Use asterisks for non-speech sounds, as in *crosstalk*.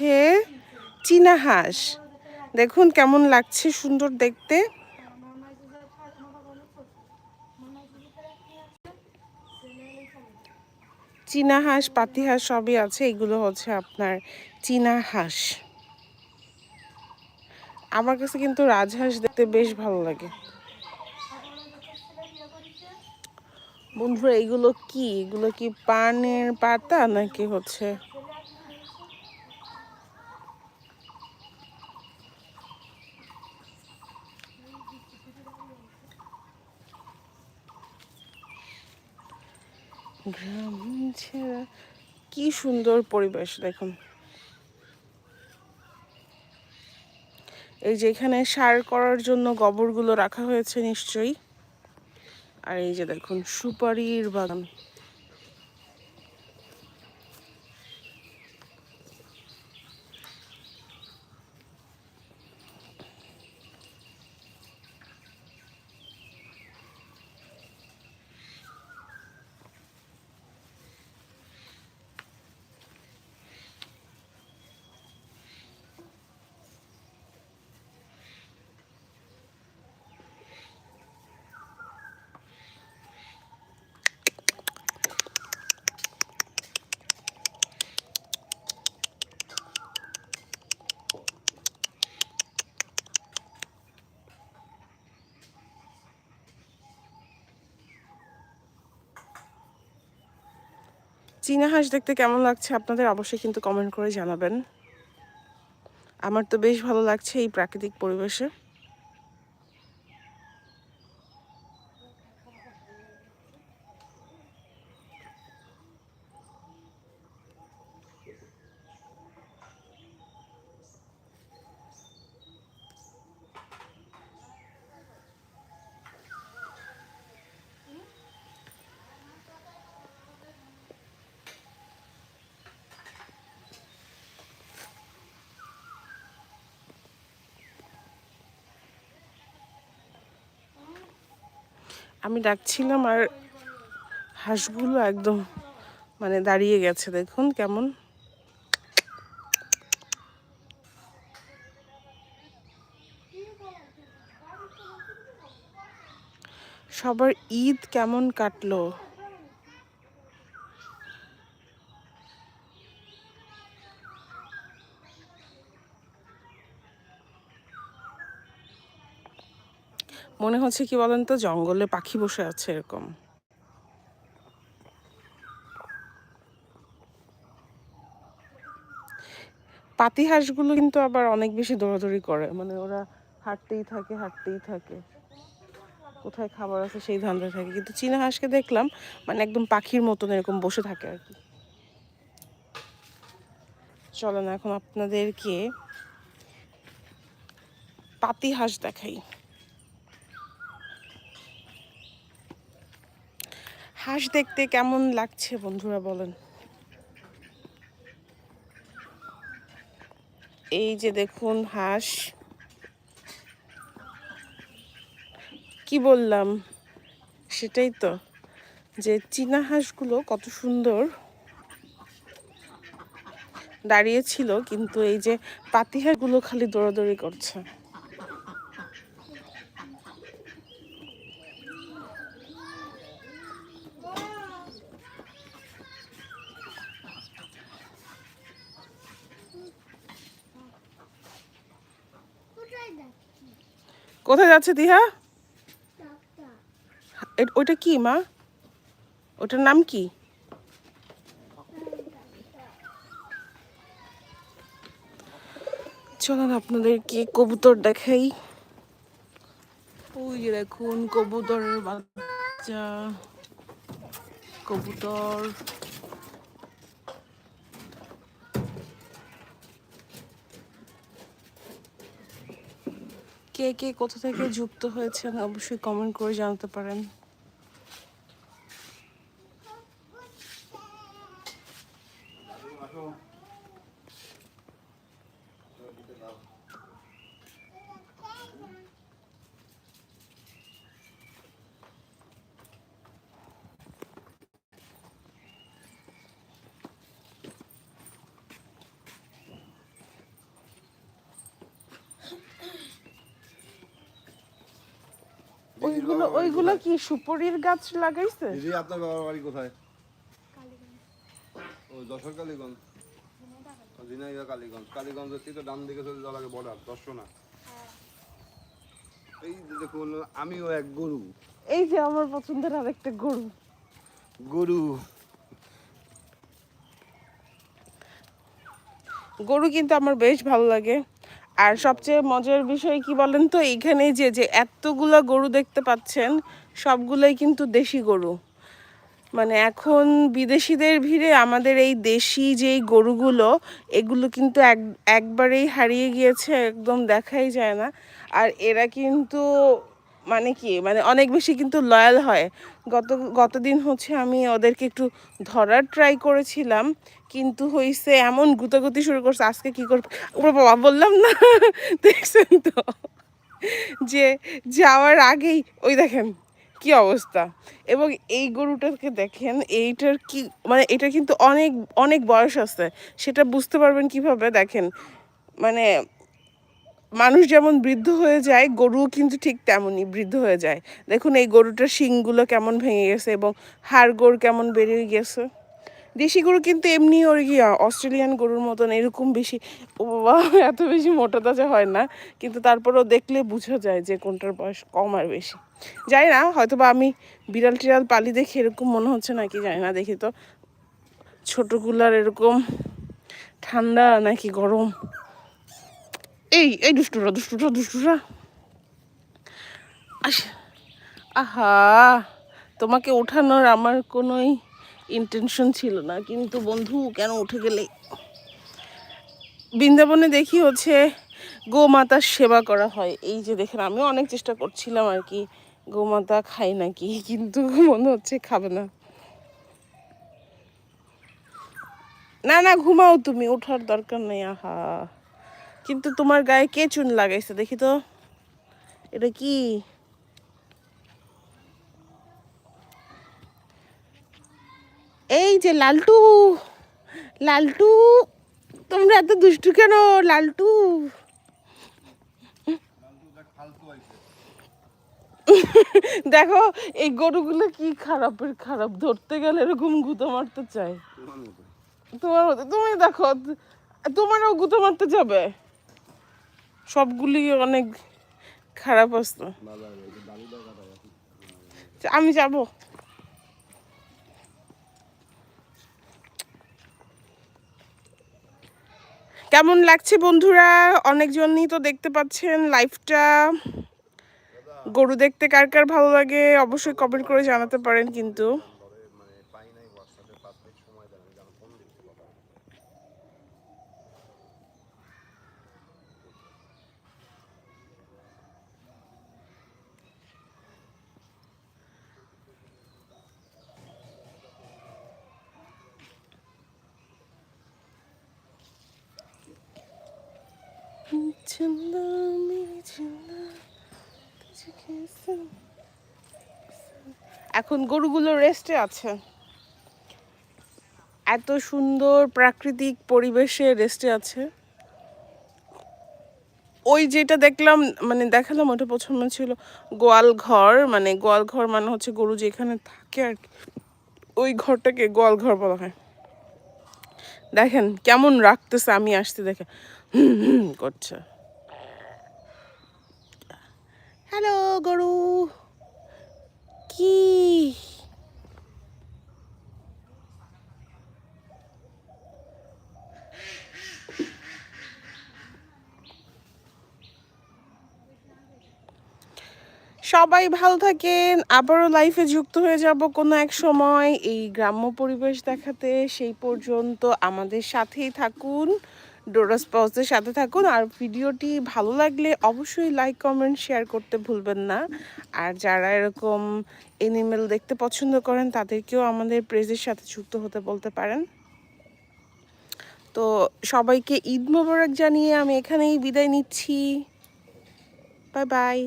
হচ্ছে চীনা হাঁস। দেখুন কেমন লাগছে সুন্দর দেখতে। চীনা হাঁস, পাতি হাঁস সবই আছে, এগুলো হচ্ছে আপনার চীনা হাঁস। আমার কাছে কিন্তু রাজহাঁস দেখতে বেশ ভালো লাগে। বন্ধুরা, এগুলো কি? এগুলো কি পানের পাতা নাকি হচ্ছে গ্রাম ছেড়া কি সুন্দর পরিবেশ, দেখুন। এই যে এখানে সার করার জন্য গোবরগুলো রাখা হয়েছে নিশ্চয়ই। আর এই যে দেখুন, সুপারির বাগান। চীনা হাঁস দেখতে কেমন লাগছে আপনাদের অবশ্যই কিন্তু কমেন্ট করে জানাবেন। আমার তো বেশ ভালো লাগছে এই প্রাকৃতিক পরিবেশে। আমি ডাকছিলাম আর হাঁসগুলো একদম মানে দাঁড়িয়ে গেছে দেখুন কেমন। সবার ঈদ কেমন কাটলো? মনে হচ্ছে কি বলেন তো, জঙ্গলে পাখি বসে আছে এরকম। পাতি হাঁসগুলো কিন্তু আবার অনেক বেশি দৌড়াদৌড়ি করে। মানে ওরা হাঁটতেই থাকে হাঁটতেই থাকে। কোথায় খাবার আছে সেই ধান্দায় থাকে। কিন্তু চীনা হাঁসকে দেখলাম মানে একদম পাখির মতন এরকম বসে থাকে আর কি। চলেন এখন আপনাদেরকে পাতি হাঁস দেখাই। হাঁস দেখতে কেমন লাগছে বন্ধুরা বলেন? এই যে দেখুন হাঁস। কি বললাম? সেটাই তো, যে চীনা হাঁসগুলো কত সুন্দর। দাঁড়িয়ে ছিল, কিন্তু এই যে পাতি হাঁসগুলো খালি দৌড়াদৌড়ি করছে। কোথায় যাচ্ছে দিহা? ওইটা কি মা? ওটার নাম কি? চলুন আপনাদেরকে কবুতর দেখাই। ওই দেখুন, কবুতরের বাচ্চা। কবুতর। কে কে কোথা থেকে যুক্ত হয়েছেন অবশ্যই কমেন্ট করে জানাতে পারেন। ওইগুলো ওইগুলো কি সুপরির গাছ লাগাইছে? দিদি আপনার বাবার বাড়ি কোথায়? ও যশোর কালীগঞ্জ। ঝিনাইদহ কালীগঞ্জ। কালীগঞ্জ হচ্ছে তো ডান দিকে চলে যাওয়া লাগে বর্ডার দর্শনা। এই যে দেখুন আমিও এক গরু। এই যে আমার পছন্দের আরেকটা গরু। গরু। গরু কিন্তু আমার বেশ ভালো লাগে। আর সবচেয়ে মজার বিষয় কি বলেন তো এইখানে যে যে এতগুলো গরু দেখতে পাচ্ছেন, সবগুলোই কিন্তু দেশি গরু। মানে এখন বিদেশিদের ভিড়ে আমাদের এই দেশি যেই গরুগুলো, এগুলো কিন্তু এক, একবারেই হারিয়ে গিয়েছে, একদম দেখাই যায় না। আর এরা কিন্তু মানে কি? মানে অনেক বেশি কিন্তু লয়াল হয়। গত, গতদিন হচ্ছে আমি ওদেরকে একটু ধরার ট্রাই করেছিলাম, কিন্তু হইছে এমন গুতাগুতি শুরু করছে, আজকে কি করবে? ওরে বাবা, বললাম না। *laughs* দেখছেন তো? যে যাওয়ার আগেই, ওই দেখেন কি অবস্থা। এবং এই গরুটাকে দেখেন, এইটার কি মানে এটা কিন্তু অনেক অনেক বয়স আছে। সেটা বুঝতে পারবেন কীভাবে? দেখেন মানে মানুষ যেমন বৃদ্ধ হয়ে যায়, গরুও কিন্তু ঠিক তেমনই বৃদ্ধ হয়ে যায়। দেখুন, এই গরুটার শিংগুলো কেমন ভেঙে গেছে এবং হাড় গোড় কেমন বেরিয়ে গেছে। দেশি গরু কিন্তু এমনি ওর গিয়া অস্ট্রেলিয়ান গরুর মতন এরকম বেশি এত বেশি মোটা তাজা হয় না। কিন্তু তারপরেও দেখলে বোঝা যায় যে কোনটার বয়স কম আর বেশি। যাই না হয়তো বা আমি বিড়াল টিড়াল পালি দেখে এরকম মনে হচ্ছে নাকি জানি না, দেখি তো। ছোটোগুলার এরকম ঠান্ডা নাকি গরম? এই এই দুষ্টুরা দুষ্টুরা দুষ্টুরা আহা তোমাকে ওঠানোর আমার কোনোই ইন্টেনশন ছিল না। কিন্তু বন্ধু, কেন উঠে গেলে? বৃন্দাবনে দেখি হচ্ছে গোমাতার সেবা করা হয়। এই যে দেখেন, আমিও অনেক চেষ্টা করছিলাম আর কি। গোমাতা খাই নাকি? কিন্তু মনে হচ্ছে খাবে না। না না, ঘুমাও তুমি, ওঠার দরকার নেই। আহা। কিন্তু তোমার গায়ে কে চুন লাগাইছে? দেখি তো। এটা কি? এই যে লালটু লালটু, তোমরা এত দুষ্টু কেন লালটু? দেখো, এই গরুগুলো কি খারাপের খারাপ, ধরতে গেলে এরকম গুঁতো মারতে চায়। তোমার তুমি দেখো, তোমারও গুঁতো মারতে যাবে? সবগুলি অনেক খারাপ আসতো আমি যাব। কেমন লাগছে বন্ধুরা? অনেকজনই তো দেখতে পাচ্ছেন লাইফটা গরু দেখতে কার কার ভালো লাগে অবশ্যই কমেন্ট করে জানাতে পারেন কিন্তু। चंदा मेरी चंदा तुझे कैसा এখন গরুগুলো রেস্টে আছে এত সুন্দর প্রাকৃতিক পরিবেশে রেস্টে আছে ওই যেটা দেখলাম মানে দেখালাম ওটা প্রথমে ছিল গোয়াল ঘর মানে গোয়াল ঘর মানে হচ্ছে গরু যেখানে থাকে আর কি ওই ঘরটাকে গোয়াল ঘর বলা হয় দেখেন কেমন রাখতেছে আমি আসতে দেখে হুম হুম করছে হ্যালো, গরু। কি? সবাই ভালো থাকেন, আবারও লাইফে যুক্ত হয়ে যাব কোনো এক সময়। এই গ্রাম্য পরিবেশ দেখাতে সেই পর্যন্ত আমাদের সাথেই থাকুন। ডোরাস পাউসের সাথে থাকুন। আর ভিডিওটি ভালো লাগলে অবশ্যই লাইক কমেন্ট শেয়ার করতে ভুলবেন না। আর যারা এরকম এনিমেল দেখতে পছন্দ করেন, তাদেরকেও আমাদের প্রেজের সাথে যুক্ত হতে বলতে পারেন। তো সবাইকে ঈদ মোবারক জানিয়ে আমি এখানেই বিদায় নিচ্ছি। Bye bye